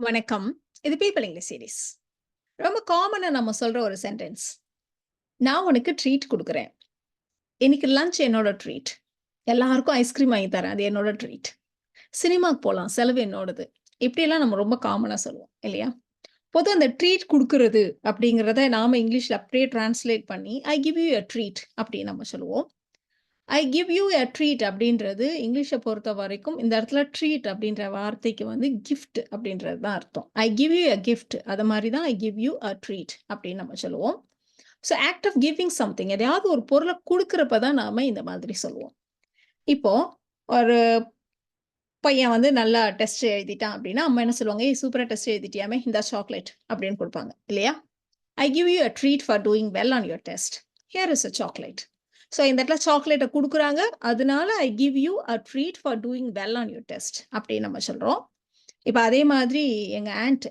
வணக்கம். இது people English series. ரொம்ப காமனாக நம்ம சொல்கிற ஒரு சென்டென்ஸ். நான் உனக்கு ட்ரீட் கொடுக்குறேன் இன்னைக்கு லஞ்ச் என்னோட ட்ரீட். எல்லாருக்கும் ஐஸ்கிரீம் வாங்கி தரேன். அது என்னோட ட்ரீட். சினிமாக்கு போகலாம் செலவு என்னோடது. இப்படியெல்லாம் நம்ம ரொம்ப காமனாக சொல்லுவோம். இல்லையா? பொதுவாக அந்த ட்ரீட் கொடுக்கறது அப்படிங்கிறத நாம் இங்கிலீஷில் அப்படியே டிரான்ஸ்லேட் பண்ணி, I give you a treat அப்படின்னு நம்ம சொல்லுவோம். I give you a treat அப்படின்றது இங்கிலீஷை பொறுத்த வரைக்கும் இந்த இடத்துல ட்ரீட் அப்படின்ற வார்த்தைக்கு வந்து கிஃப்ட் அப்படின்றது தான் அர்த்தம். I give you a gift அது மாதிரி தான் I give you a treat அப்படின்னு நம்ம சொல்லுவோம். So act of giving something எதையாவது ஒரு பொருளை கொடுக்குறப்ப தான் நாம இந்த மாதிரி சொல்லுவோம். இப்போ ஒரு பையன் வந்து நல்லா டெஸ்ட் எழுதிட்டான் அப்படின்னா, அம்மா என்ன சொல்லுவாங்க, "ஏய் சூப்பராக டெஸ்ட் எழுதிட்டியாமே, இந்த சாக்லேட்" அப்படின்னு கொடுப்பாங்க இல்லையா? I give you a treat for doing well on your test. Here is a chocolate. So இந்த இடத்துல சாக்லேட்டை கொடுக்குறாங்க. அதனால I give you a treat for doing well on your test அப்படின்னு நம்ம சொல்கிறோம் இப்போ அதே மாதிரி எங்கள் ஆண்ட்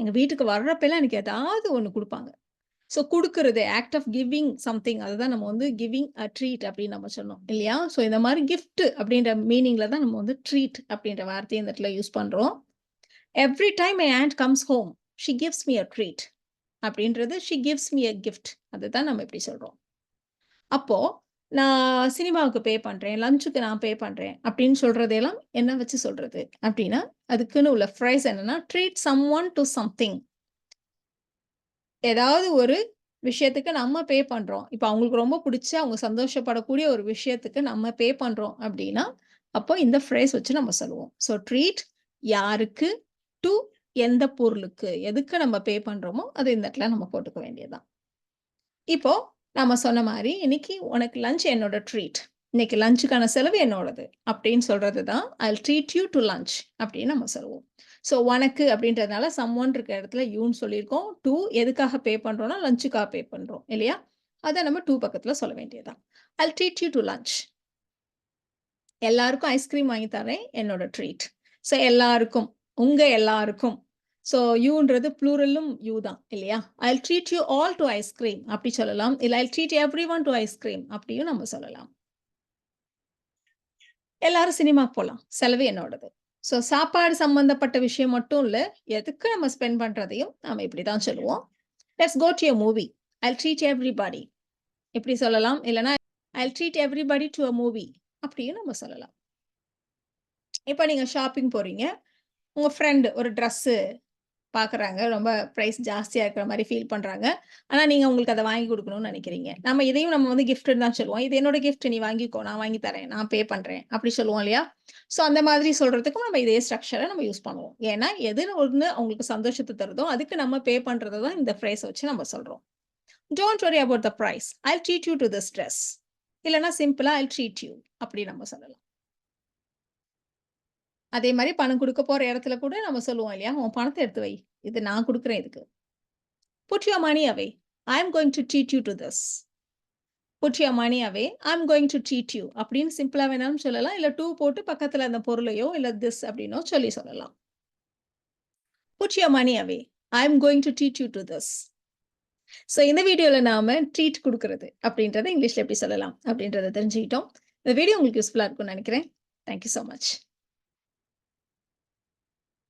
எங்கள் வீட்டுக்கு வர்றப்பெல்லாம் எனக்கு ஏதாவது ஒன்று கொடுப்பாங்க. ஸோ கொடுக்கறது ஆக்ட் ஆஃப் கிவிங் சம்திங் அதை தான் நம்ம வந்து கிவிங் அ ட்ரீட் அப்படின்னு நம்ம சொன்னோம். இல்லையா? ஸோ இந்த மாதிரி கிஃப்ட் அப்படின்ற மீனிங்ல தான் நம்ம வந்து ட்ரீட் அப்படின்ற வார்த்தையை இந்த இடத்துல யூஸ் பண்ணுறோம் every time I aunt comes home, she gives me a treat அப்படின்றது she gives me a gift அதை தான் நம்ம இப்படி சொல்கிறோம் அப்போ நான் சினிமாவுக்கு பே பண்றேன். லஞ்சுக்கு நான் பே பண்றேன் அப்படின்னு சொல்றதெல்லாம் என்ன வச்சு சொல்றது? அப்படின்னா, அதுக்குன்னு உள்ள ஃப்ரைஸ் என்னன்னா, treat someone to something. ஏதாவது ஒரு விஷயத்துக்கு நம்ம பே பண்றோம். இப்போ அவங்களுக்கு ரொம்ப பிடிச்ச அவங்க சந்தோஷப்படக்கூடிய ஒரு விஷயத்துக்கு நம்ம பே பண்றோம் அப்படின்னா, அப்போ இந்த ஃப்ரேஸ் வச்சு நம்ம சொல்லுவோம். ஸோ ட்ரீட் யாருக்கு? டு எந்த பொருளுக்கு? எதுக்கு நம்ம பே பண்றோமோ, அது இந்த இடத்துல நம்ம போட்டுக்க வேண்டியது தான். இப்போ நாம சொன்ன மாதிரி "இன்னைக்கு உனக்கு லஞ்ச் என்னோட ட்ரீட். இன்னைக்கு லஞ்சுக்கான செலவு என்னோடது." அப்படின்னு சொல்றது தான் I treat you to lunch அப்படின்னு நம்ம சொல்லுவோம். ஸோ உனக்கு அப்படின்றதுனால சம்ஒன் இருக்க இடத்துல யூன்னு சொல்லியிருக்கோம். டூ எதுக்காக பே பண்றோம்னா, லஞ்சுக்காக பே பண்றோம். இல்லையா? அதை நம்ம டூ பக்கத்துல சொல்ல வேண்டியது I treat you to lunch. எல்லாருக்கும் ஐஸ்கிரீம் வாங்கி தரேன். என்னோட ட்ரீட். ஸோ எல்லாருக்கும், உங்க எல்லாருக்கும். ஸோ யூன்றது ப்ளூரலும் யூ தான். இல்லையா? I'll treat you all to ice cream அப்படி சொல்லலாம். இல்ல I treat everyone to ice cream அப்படியும் நம்ம சொல்லலாம். எல்லாரும் சினிமாக்கு போலாம். செலவு என்னோடது. ஸோ சாப்பாடு சம்பந்தப்பட்ட விஷயம் மட்டும் இல்ல. எதுக்கு நம்ம ஸ்பெண்ட் பண்றதையும் நாம இப்படி தான் சொல்லுவோம். Let's go to a movie. I treat everybody. இப்படி சொல்லலாம். இல்லைனா I treat everybody to a movie அப்படியும் நம்ம சொல்லலாம். இப்போ நீங்க ஷாப்பிங் போறீங்க. உங்க ஃப்ரெண்டு ஒரு ட்ரெஸ்ஸு பார்க்குறாங்க. ரொம்ப பிரைஸ் ஜாஸ்தியா இருக்கிற மாதிரி ஃபீல் பண்றாங்க. ஆனா நீங்க உங்களுக்கு அத வாங்கி குடுக்கணும்னு நினைக்கிறீங்க நம்ம இதையும் நம்ம வந்து கிஃப்ட் தான் சொல்லுவோம். "இது என்னோட கிஃப்ட் நீ வாங்கிக்கோ. நான் வாங்கி தரேன். நான் பே பண்றேன்." அப்படி சொல்லுவோம் இல்லையா? ஸோ அந்த மாதிரி சொல்றதுக்கும் நம்ம இதே ஸ்ட்ரக்சரை நம்ம யூஸ் பண்ணுவோம். ஏன்னா எது ஒன்று அவங்களுக்கு சந்தோஷத்தை தருதோ, அதுக்கு நம்ம பே பண்ணுறது தான் இந்த ஃப்ரேஸ வச்சு நம்ம சொல்றோம். Don't worry about the price. I'll treat you to this dress. இல்லன்னா சிம்பிளா ஐல் ட்ரீட் யூ அப்படி நம்ம சொல்லலாம். அதே மாதிரி பணம் கொடுக்க போற இடத்துல கூட நம்ம சொல்லுவோம் இல்லையா? "உன் பணத்தை எடுத்து வை. இது நான் கொடுக்குறேன் இதுக்கு." Put your money away. I am going to treat you to this. Put your money away. I am going to treat you அப்படின்னு சிம்பிளா வேணாலும் சொல்லலாம். இல்ல டூ போட்டு பக்கத்துல அந்த பொருளையோ, இல்ல திஸ் அப்படின்னோ சொல்லி சொல்லலாம். Put your money away. I am going to treat you to this. So இந்த வீடியோவில் நாம் ட்ரீட் கொடுக்கறது அப்படின்றத இங்கிலீஷில் எப்படி சொல்லலாம் அப்படின்றத தெரிஞ்சுக்கிட்டோம். இந்த வீடியோ உங்களுக்கு யூஸ்ஃபுல்லாக இருக்கும்னு நினைக்கிறேன் தேங்க் யூ மச்.